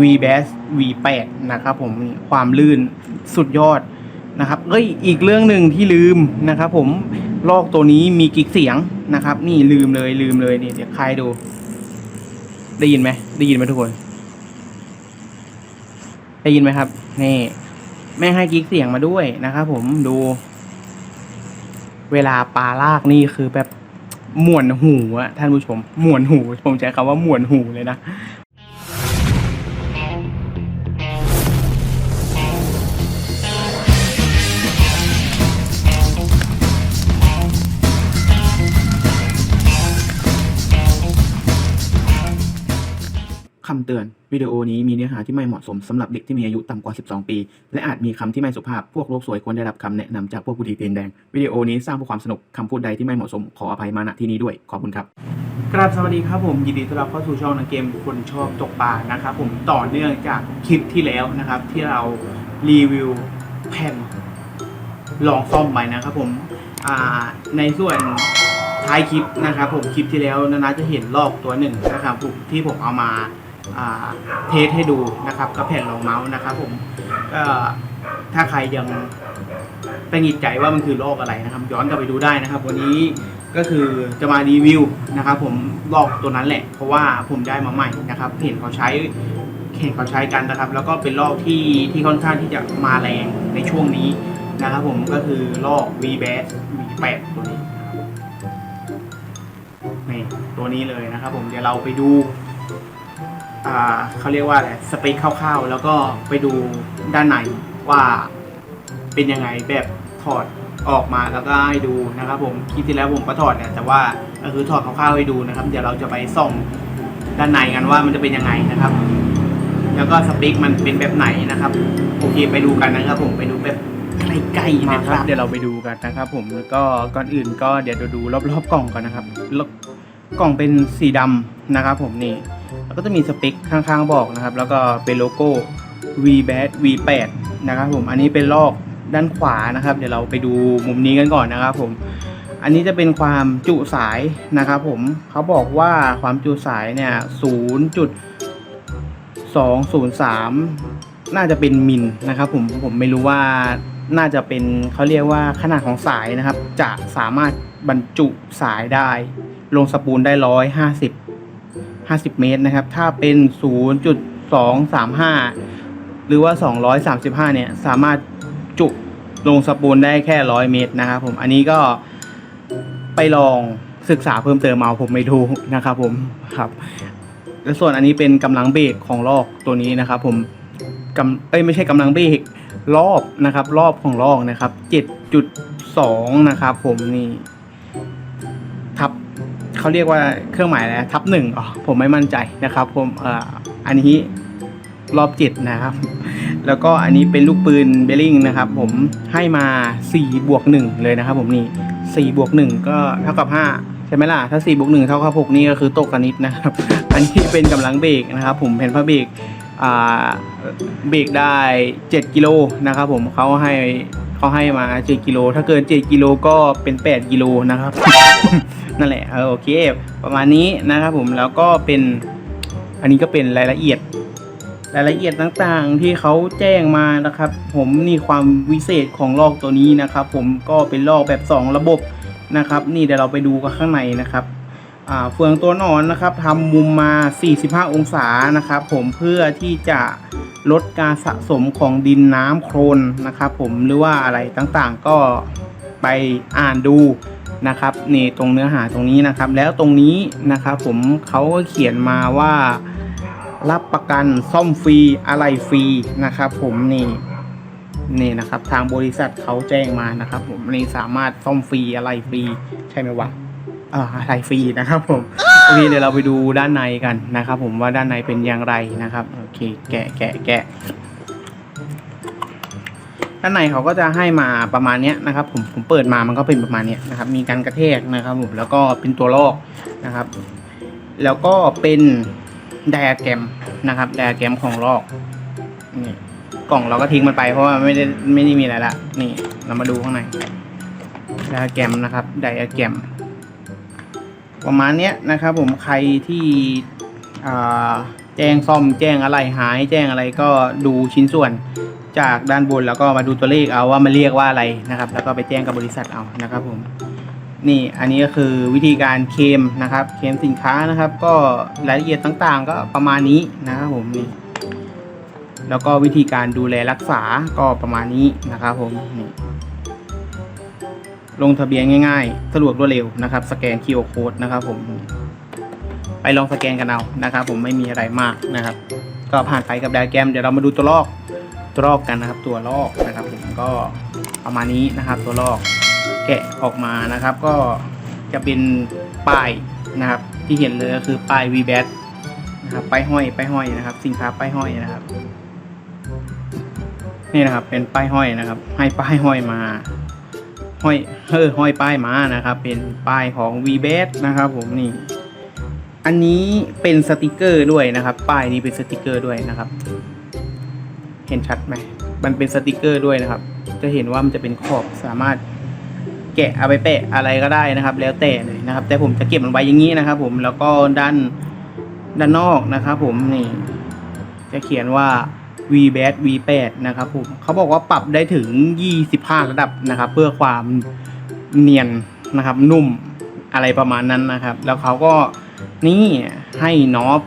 V Bass V8 นะครับผมความลื่นสุดยอดนะครับเอ้ยอีกเรื่องหนึ่งที่ลืมนะครับผมลอกตัวนี้มีกิกเสียงนะครับ นี่ลืมเลยลืมเลยนี่เดี๋ยวใครดู ได้ยินไหมได้ยินไหมทุกคน ได้ยินไหมครับ นี่แม่ให้กิกเสียงมาด้วยนะครับผมดูเวลาปลาลากนี่คือแบบหมวนหูอะท่านผู้ชมหมวนหู ผมใช้คำว่าหมวนหูเลยนะ คำเตือนวิดีโอนี้มีเนื้อหาที่ไม่เหมาะสมสำหรับเด็กที่มีอายุต่ำกว่า 12 ปี และอาจมีคำที่ไม่สุภาพ พวกโลกสวยควรได้รับคำแนะนำจากพวกผู้ดีเตียนแดง วิดีโอนี้สร้างเพื่อความสนุกคำพูดใดที่ไม่เหมาะสมขออภัยมาณที่นี้ด้วย ขอบคุณครับกราบสวัสดีครับผมยินดีต้อนรับเข้าสู่ช่องนักเกมคนชอบตกปลานะครับผมต่อเนื่องจากคลิปที่แล้วนะครับ ที่เรารีวิวแผ่นลองซ่อมไปนะครับผมในส่วนท้ายคลิปนะครับผมคลิปที่แล้วนานาจะเห็นลอกตัวหนึ่งนะครับผมที่ผมเอามา เทสให้ดูนะครับกับแผ่นรองเมาส์นะครับผมก็ถ้าใครยังตังหงิดใจว่ามันคือลอกอะไรนะครับ ย้อนกลับไปดูได้นะครับ วันนี้ก็คือจะมารีวิวนะครับ ผมลอกตัวนั้นแหละ เพราะว่าผมได้มาใหม่นะครับเห็นเขาใช้เห็นเขาใช้กันนะครับ แล้วก็เป็นลอกที่ที่ค่อนข้างที่จะมาแรงในช่วงนี้นะครับ ผมก็คือลอก V Bass V8 ตัวนี้นี่ตัวนี้เลยนะครับ ผมเดี๋ยวเราไปดู อ่าเขาเรียกว่าอะไรสเปคคร่าวๆ แล้วก็ไปดูด้านในว่าเป็นยังไงแบบถอดออกมาแล้วก็ให้ดูนะครับผมคลิปที่แล้วผมก็ถอดเนี่ยแต่ว่าก็คือถอดคร่าวๆให้ดูนะครับ เดี๋ยวเราจะไปส่องด้านในกันว่ามันจะเป็นยังไงนะครับ แล้วก็สเปคมันเป็นแบบไหนนะครับโอเคไปดูกันนะครับ ผมไปดูแบบใกล้ๆนะครับ เดี๋ยวเราไปดูกันนะครับ ผมแล้วก็ก่อนอื่นก็เดี๋ยวดูรอบๆกล่องก่อนนะครับกล่องเป็นสีดำนะครับ ผมนี่ แล้วก็จะมีสเปคข้างๆบอกนะครับ แล้วก็เป็นโลโก้ V b a t V8 นะครับผมอันนี้เป็นลอกด้านขวานะครับ เดี๋ยวเราไปดูมุมนี้กันก่อนนะครับผมอันนี้จะเป็นความจุสายนะครับผมเขาบอกว่าความจุสายเนี่ย 0.203 น่าจะเป็นมิลนะครับผมผมไม่รู้ว่าน่าจะเป็นเขาเรียกว่าขนาดของสายนะครับ จะสามารถบรรจุสายได้ ลงสปูลได้ร้อยห้าสิบ 50 เมตรนะครับ ถ้าเป็น 0.235 หรือว่า 235 เนี่ย สามารถจุลงสปูลได้แค่ 100 เมตรนะครับผม อันนี้ก็ไปลองศึกษาเพิ่มเติมเอาผมไม่รู้นะครับผมครับ และส่วนอันนี้เป็นกำลังเบรกของลอกตัวนี้นะครับ ผมกำเอ้ยไม่ใช่กำลังเบรกรอบนะครับ รอบของลอกนะครับ 7.2 นะครับ ผมนี่ เขาเรียกว่าเครื่องหมายอะไรนะทับหนึ่งอ๋อผมไม่มั่นใจนะครับผมเอ่ออันนี้รอบเจ็ดนะครับ แล้วก็อันนี้เป็นลูกปืนเบลลิงนะครับ ผมให้มา4บวก1เลยนะครับ ผมนี่4บวก1ก็เท่ากับ 5 ใช่ไหมล่ะ ถ้า4บวก1เท่ากับ6นี่ก็คือตกกันนิดนะครับ อันนี้เป็นกำลังเบรกนะครับ ผมแผ่นผ้าเบรกเบรกได้ 7 กิโลนะครับ ผมเขาให้ เขาให้มา7กิโลถ้าเกิน 7กิโลก็เป็น 8กิโลนะครับ นั่นแหละเออโอเค ประมาณนี้นะครับผมแล้วก็เป็นอันนี้ก็เป็นรายละเอียด รายละเอียดต่างๆ ที่เขาแจ้งมานะครับ ผมนี่ความวิเศษของลอกตัวนี้นะครับ ผมก็เป็นลอกแบบ 2 ระบบนะครับ นี่เดี๋ยวเราไปดูกันข้างในนะครับ เฟืองตัวหนอนนะครับทำมุมมา 45 องศานะครับ ผมเพื่อที่จะลดการสะสมของดินน้ำโครนนะครับ ผมหรือว่าอะไรต่างๆก็ไปอ่านดูนะครับนี่ตรงเนื้อหาตรงนี้นะครับ แล้วตรงนี้นะครับผมเขาก็เขียนมาว่ารับประกันซ่อมฟรีอะไรฟรีนะครับ ผมนี่นี่นะครับ ทางบริษัทเขาแจ้งมานะครับ ผมนี่สามารถซ่อมฟรีอะไรฟรีใช่ไหมวะ อ่าอะไรฟรีนะครับผมโอเคเดี๋ยวเราไปดูด้านในกันนะครับ ผมว่าด้านในเป็นอย่างไรนะครับโอเคแกะแกะแกะด้านในเขาก็จะให้มาประมาณเนี้ยนะครับผมผมเปิดมามันก็เป็นประมาณเนี้ยนะครับ มีการกระแทกนะครับผมแล้วก็เป็นตัวลอกนะครับ แล้วก็เป็นไดอะแกรมนะครับไดอะแกรมของลอกนี่กล่องเราก็ทิ้งมันไปเพราะว่าไม่ได้ไม่ได้มีอะไรละนี่เรามาดูข้างในไดอะแกรมนะครับไดอะแกรม ประมาณเนี้ยนะครับผมใครที่แจ้งซ่อมแจ้งอะไรหาย แจ้งอะไรก็ดูชิ้นส่วนจากด้านบนแล้วก็มาดูตัวเลขเอาว่ามันเรียกว่าอะไรนะครับ แล้วก็ไปแจ้งกับบริษัทเอานะครับผมนี่อันนี้ก็คือวิธีการเคมนะครับเคมสินค้านะครับ ก็รายละเอียดต่างๆ ก็ประมาณนี้นะครับผมนี่แล้วก็วิธีการดูแลรักษาก็ประมาณนี้นะครับผมนี่ ลงทะเบียนง่ายๆ สะดวกรวดเร็วนะครับ สแกน QR code นะครับผม ไปลองสแกนกันเอานะครับ ผมไม่มีอะไรมากนะครับ ก็ผ่านไปกับไดแกรมเดี๋ยวเรามาดูตัวลอกตัวลอกกันนะครับ ตัวลอกนะครับผมก็ประมาณนี้นะครับ ตัวลอกแกะออกมานะครับ ก็จะเป็นป้ายนะครับ ที่เห็นเลยก็คือป้าย v b a t นะครับป้ายห้อยป้ายห้อยนะครับ สินค้าป้ายห้อยนะครับ นี่นะครับเป็นป้ายห้อยนะครับ ให้ป้ายห้อยมา ห้อยเออห้อยป้ายมานะครับ เป็นป้ายของ v b a t นะครับผมนี่ อันนี้เป็นสติกเกอร์ด้วยนะครับ ป้ายนี้เป็นสติกเกอร์ด้วยนะครับ เห็นชัดไหมมันเป็นสติกเกอร์ด้วยนะครับ จะเห็นว่ามันจะเป็นขอบสามารถแกะเอาไปแปะอะไรก็ได้นะครับ แล้วแต่เลยนะครับ แต่ผมจะเก็บมันไว้อย่างนี้นะครับ ผมแล้วก็ด้านด้านนอกนะครับ ผมนี่ จะเขียนว่า v b a t V8 นะครับผมเขาบอกว่าปรับได้ถึง 25 ระดับนะครับ เพื่อความเนียนนะครับ นุ่มอะไรประมาณนั้นนะครับ แล้วเขาก็นี่ให้นอฟ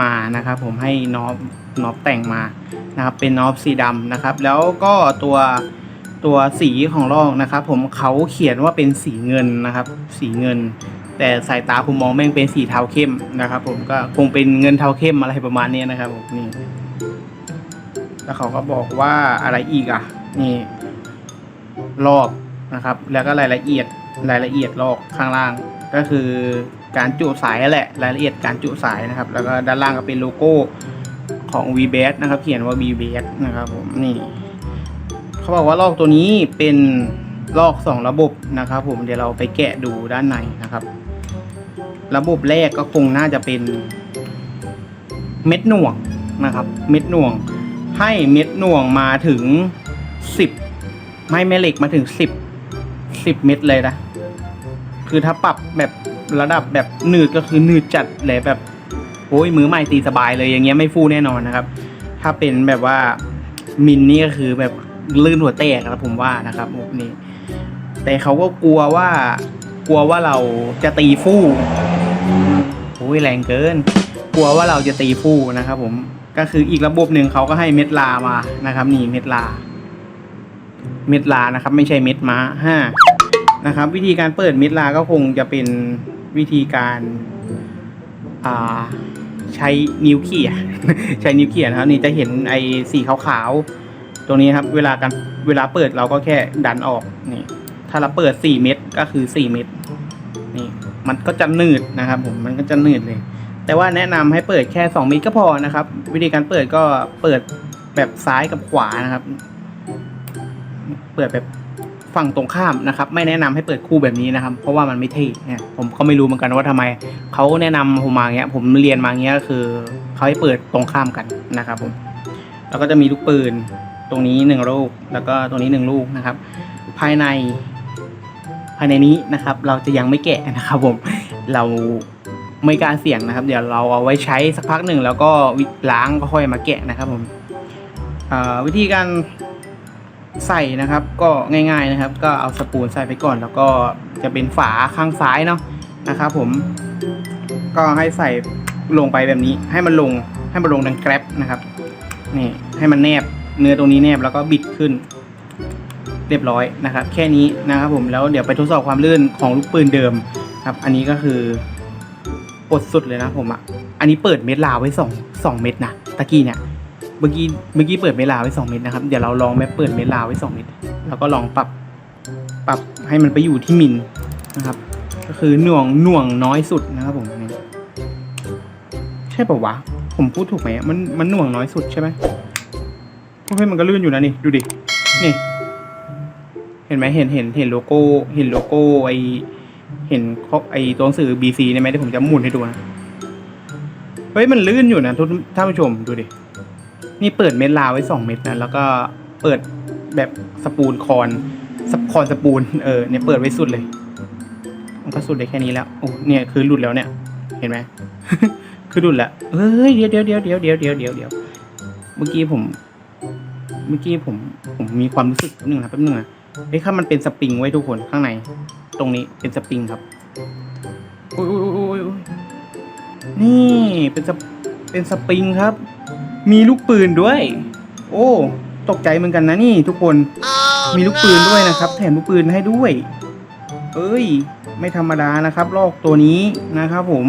มานะครับ ผมให้นอฟนอฟแต่งมานะครับ เป็นนอฟสีดำนะครับ แล้วก็ตัวตัวสีของลอกนะครับ ผมเขาเขียนว่าเป็นสีเงินนะครับ สีเงิน แต่สายตาผมมองแม่งเป็นสีเทาเข้มนะครับ ผมก็คงเป็นเงินเทาเข้มอะไรประมาณนี้นะครับผมนี่ แล้วเขาก็บอกว่าอะไรอีกอะ นี่ลอกนะครับ แล้วก็รายละเอียดรายละเอียดลอกข้างล่าง ก็คือการจุสายแหละ รายละเอียดการจุสายนะครับ แล้วก็ด้านล่างก็เป็นโลโก้ของ v b a s นะครับ เขียนว่า v b a s นะครับผมนี่เขาบอกว่าลอกตัวนี้เป็นลอกสองระบบนะครับ ผมเดี๋ยวเราไปแกะดูด้านในนะครับ ระบบแรกก็คงน่าจะเป็นเม็ดหน่วงนะครับ เม็ดหน่วง ให้เม็ดหน่วงมาถึงสิบให้แม่เหล็กมาถึงสิบสิบเม็ดเลยนะ คือถ้าปรับแบบระดับแบบหนืดก็คือหนืดจัดเลยแบบโอ้ยมือใหม่ตีสบายเลยอย่างเงี้ยไม่ฟูแน่นอนนะครับ ถ้าเป็นแบบว่ามินนี่ก็คือแบบลื่นหัวแตกครับผมว่านะครับมุกนี้ แต่เขาก็กลัวว่ากลัวว่าเราจะตีฟู่โอ้ยแรงเกิน กลัวว่าเราจะตีฟู่นะครับผม ก็คืออีกระบบหนึ่งเขาก็ให้เม็ดลามานะครับนี่เม็ดลา เม็ดลานะครับ ไม่ใช่เม็ดม้าห้านะครับ วิธีการเปิดเม็ดลาก็คงจะเป็นวิธีการาใช้นิ้วเขี่ยใช้นิ้วเขี่ยนะครับ นี่จะเห็นไอ้สีขาวๆตรงนี้ครับ เวลาการเวลาเปิดเราก็แค่ดันออกนี่ถ้าเราเปิดสี่เม็ดก็คือสี่เม็ดนี่มันก็จะหนืดนะครับผมมันก็จะหนืดเลย แต่ว่าแนะนำให้เปิดแค่สองม็ดก็พอนะครับ วิธีการเปิดก็เปิดแบบซ้ายกับขวานะครับ เปิดแบบฝั่งตรงข้ามนะครับ ไม่แนะนำให้เปิดคู่แบบนี้นะครับ เพราะว่ามันไม่เท่เนี่ยผมก็ไม่รู้เหมือนกันว่าทำไมเขาแนะนำผมมาเงี้ย ผมเรียนมาเงี้ยก็คือเขาให้เปิดตรงข้ามกันนะครับผมแล้วก็จะมีลูกปืนตรงนี้หนึ่งลูกแล้วก็ตรงนี้หนึ่งลูกนะครับ ภายในภายในนี้นะครับ เราจะยังไม่แกะนะครับผมเรา ม่กล้าเสี่ยงนะครับ เดี๋ยวเราเอาไว้ใช้สักพักหนึ่งแล้วก็ล้างก็ค่อยมาแกะนะครับผมวิธีการใส่นะครับ ก็ง่ายๆนะครับ ก็เอาสปูนใส่ไปก่อน แล้วก็จะเป็นฝาข้างซ้ายเนาะนะครับ ผม ก็ให้ใส่ลงไปแบบนี้ ให้มันลงให้มันลงดังแกร็บนะครับนี่ให้มันแนบเนื้อตรงนี้แนบแล้วก็บิดขึ้น เรียบร้อยนะครับ แค่นี้นะครับผมแล้วเดี๋ยวไปทดสอบความลื่นของลูกปืนเดิมครับ อันนี้ก็คือ ปดสุดเลยนะผมอะ อันนี้เปิดเม็ดลาวไว้สองสองเม็ดนะตะกี้เนี่ย เมื่อกี้เมื่อกี้เปิดเม็ดลาวไว้สองเม็ดนะครับ เดี๋ยวเราลองแบบเปิดเม็ดลาวไว้สองเม็ด แล้วก็ลองปรับปรับให้มันไปอยู่ที่มิลนะครับ ก็คือหน่วงหน่วงน้อยสุดนะครับผมนี่ใช่ปะวะ ผมพูดถูกไหมมันมันหน่วงน้อยสุดใช่ไหมเฮ้ยมันก็ลื่นอยู่นะนี่ดูดิ นี่ เห็นไหมเห็นเห็นเห็นโลโก้ เห็นโลโก้ไอ เห็นข้อไอตัวหนังสือ BC เนี่ยไหมที่ผมจะหมุนให้ดูนะ เฮ้ยมันลื่นอยู่นะทุกท่านผู้ชมดูดิ นี่เปิดเม็ดลาวไว้สองเม็ดนะ แล้วก็เปิดแบบสปูนคอนสคอนสปูนเออเนี่ยเปิดไว้สุดเลย มันก็สุดได้แค่นี้แล้วโอ้เนี่ยคือหลุดแล้วเนี่ย เห็นไหมคือดุดละเฮ้ยเดี๋ยวเดี๋ยวเดี๋ยวเดี๋ยวเดี๋ยวเดี๋ยวเดี๋ยวเดี๋ยวเมื่อกี้ผม เมื่อกี้ผมผมมีความรู้สึกแป๊บนึงนะแป๊บนึงนะเฮ้ยถ้ามันเป็นสปริงไว้ทุกคนข้างใน ตรงนี้เป็นสปริงครับโอ้ยโอ้ยโอ้ยโอ้ยนี่เป็นสปเป็นสปริงครับ มีลูกปืนด้วย โอ้ตกใจเหมือนกันนะนี่ทุกคนมีลูกปืนด้วยนะครับ แถมลูกปืนให้ด้วย เอ้ย ไม่ธรรมดานะครับ ลอกตัวนี้นะครับ ผม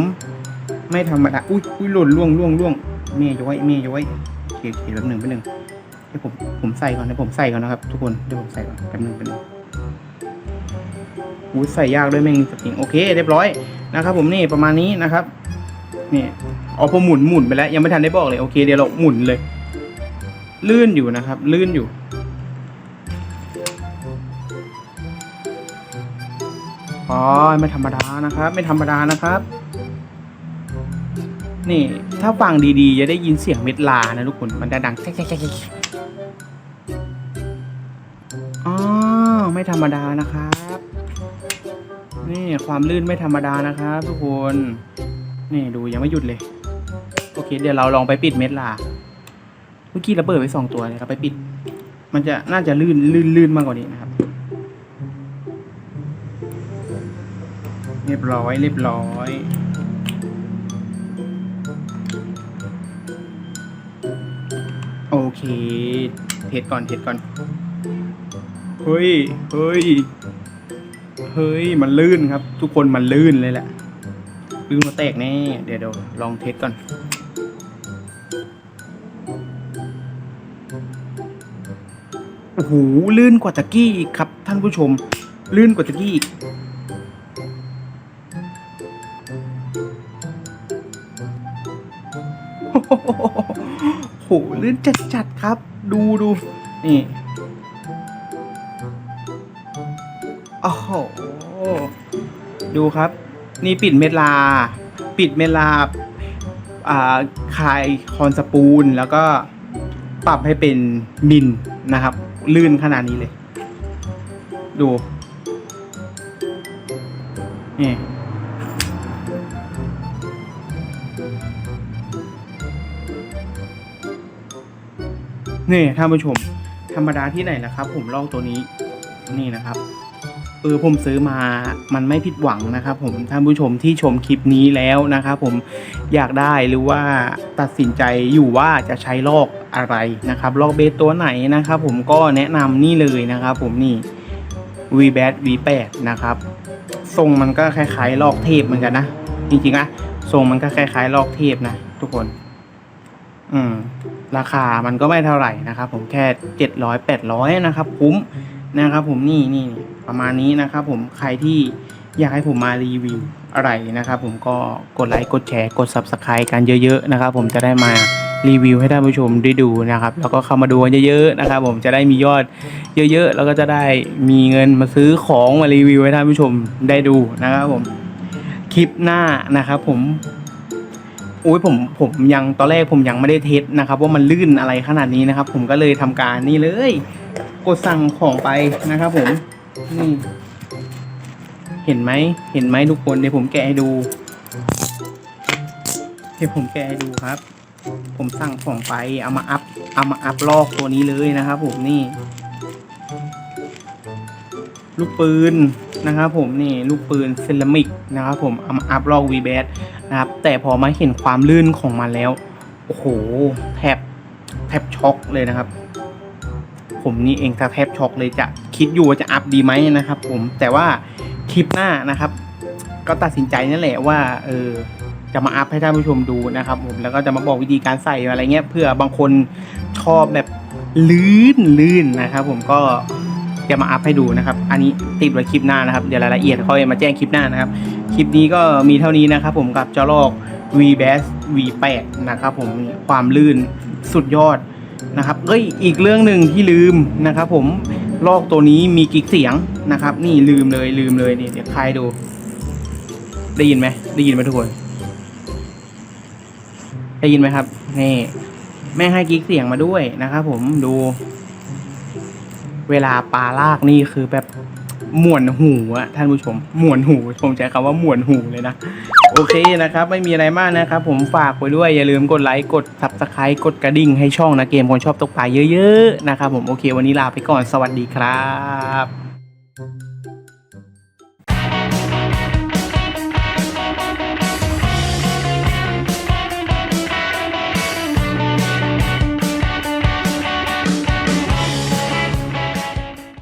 ไม่ธรรมดา อุ้ยอุ้ยหล่นล่วงล่วงล่วงเมย์ย้อยเมย์ย้อยโอเคโอเคแป๊บหนึ่งแป๊บหนึ่งเดี๋ยวผมผมใส่ก่อนเดี๋ยวผมใส่ก่อนนะครับ ทุกคนเดี๋ยวผมใส่ก่อนแป๊บหนึ่งแป๊บหนึ่ง อุ้ใส่ยากด้วยแม่งสปริงโอเคเรียบร้อยนะครับ ผมนี่ประมาณนี้นะครับนี่เอาผมหมุนหมุนไปแล้วยังไม่ทันได้บอกเลยโอเคเดี๋ยวเราหมุนเลย ลื่นอยู่นะครับ ลื่นอยู่อ๋อไม่ธรรมดานะครับ ไม่ธรรมดานะครับ นี่ถ้าฟังดีๆ จะได้ยินเสียงเม็ดลานะทุกคนมันจะดังแจ๊กๆๆอ๋อไม่ธรรมดานะครับ นี่ความลื่นไม่ธรรมดานะครับทุกคน นี่ดูยังไม่หยุดเลย โอเค เดี๋ยวเราลองไปปิดเม็ดลาเมื่อกี้เราเปิดไว้สองตัวเลยครับไปปิด มันจะน่าจะลื่นลื่นลื่นมากกว่านี้นะครับ เรียบร้อย เรียบร้อยโอเค เทสก่อน เทสก่อน เฮ้ย เฮ้ย เฮ้ย มันลื่นครับ ทุกคนมันลื่นเลยแหละลื่นมาแตกแน่ เดี๋ยวเดี๋ยวลองเทสก่อน โอ้โห ลื่นกว่าตะกี้อีกครับ ท่านผู้ชม ลื่นกว่าตะกี้อีกโหลื่นจัดๆครับ ดูดูนี่ โอ้โห ดูครับ นี่ปิดเมลา ปิดเมลาอ่าคลายคอนสปูลแล้วก็ปรับให้เป็นมินนะครับ ลื่นขนาดนี้เลย ดู นี่นี่ท่านผู้ชม ธรรมดาที่ไหนนะครับ ผมลอกตัวนี้นี่นะครับ เออผมซื้อมามันไม่ผิดหวังนะครับผมท่านผู้ชมที่ชมคลิปนี้แล้วนะครับผมอยากได้หรือว่าตัดสินใจอยู่ว่าจะใช้ลอกอะไรนะครับลอกเบสตัวไหนนะครับผมก็แนะนำนี่เลยนะครับผมนี่ v b a t V8 นะครับทรงมันก็คล้ายๆ ลอกเทปเหมือนกันนะจริงๆนะทรงมันก็คล้ายๆ ลอกเทปนะทุกคน อืม ราคามันก็ไม่เท่าไหร่นะครับผมแค่เจ็ดร้อยแปดร้อยนะครับ คุ้ม นะครับผมนี่นี่ประมาณนี้นะครับผมใครที่อยากให้ผมมารีวิวอะไรนะครับผมก็กดไลค์กดแชร์กด subscribe กันเยอะๆนะครับผมจะได้มารีวิวให้ท่านผู้ชมได้ดูนะครับ แล้วก็เข้ามาดูกันเยอะๆนะครับผมจะได้มียอดเยอะๆ แล้วก็จะได้มีเงินมาซื้อของมารีวิวให้ท่านผู้ชมได้ดูนะครับผมคลิปหน้านะครับผมโอ้ยผมผมยังตอนแรกผมยังไม่ได้เทสนะครับว่ามันลื่นอะไรขนาดนี้นะครับ ผมก็เลยทำการนี่เลย กดสั่งของไปนะครับผมนี่เห็นไหมเห็นไหมทุกคนเดี๋ยวผมแกะให้ดูเดี๋ยวผมแกะให้ดูครับ ผมสั่งของไปเอามาอัพเอามาอัพลอกตัวนี้เลยนะครับ ผมนี่ ลูกปืนนะครับ ผมนี่ลูกปืนเซรามิกนะครับผมเอามาอัพลอกวีแบนะครับ แต่พอมาเห็นความลื่นของมันแล้วโอ้โหแทบแทบช็อกเลยนะครับ ผมนี่เองแทบช็อกเลยจะคิดอยู่ว่าจะอัพดีไหมนะครับ ผมแต่ว่าคลิปหน้านะครับ ก็ตัดสินใจนั่นแหละว่าเออจะมาอัพให้ท่านผู้ชมดูนะครับ ผมแล้วก็จะมาบอกวิธีการใส่อะไรเงี้ยเพื่อบางคนชอบแบบลื่นลื่นนะครับ ผมก็จะมาอัพให้ดูนะครับ อันนี้ติดไว้คลิปหน้านะครับ เดี๋ยวรายละเอียดค่อยมาแจ้งคลิปหน้านะครับ คลิปนี้ก็มีเท่านี้นะครับ ผมกับจ้าลอก v b a s V8 นะครับผมความลื่นสุดยอด นะครับเอ้ยอีกเรื่องหนึ่งที่ลืมนะครับผมลอกตัวนี้มีกิ๊กเสียงนะครับ นี่ลืมเลยลืมเลยนี่เดี๋ยวใครดู ได้ยินไหมได้ยินไหมทุกคน ได้ยินไหมครับนี่แม่ให้กิ๊กเสียงมาด้วยนะครับผมดู เวลาปลาลากนี่คือแบบ หมวนหูอะท่านผู้ชมหมวนหูผมใช้คำว่าหมวนหูเลยนะโโอเคนะครับ ไม่มีอะไรมากนะครับ ผมฝากไว้ด้วยอย่าลืมกดไลค์กด subscribe กดกระดิ่งให้ช่องนะเกมคนชอบตกปลาเยอะๆนะครับผมโอเค วันนี้ลาไปก่อนสวัสดีครับ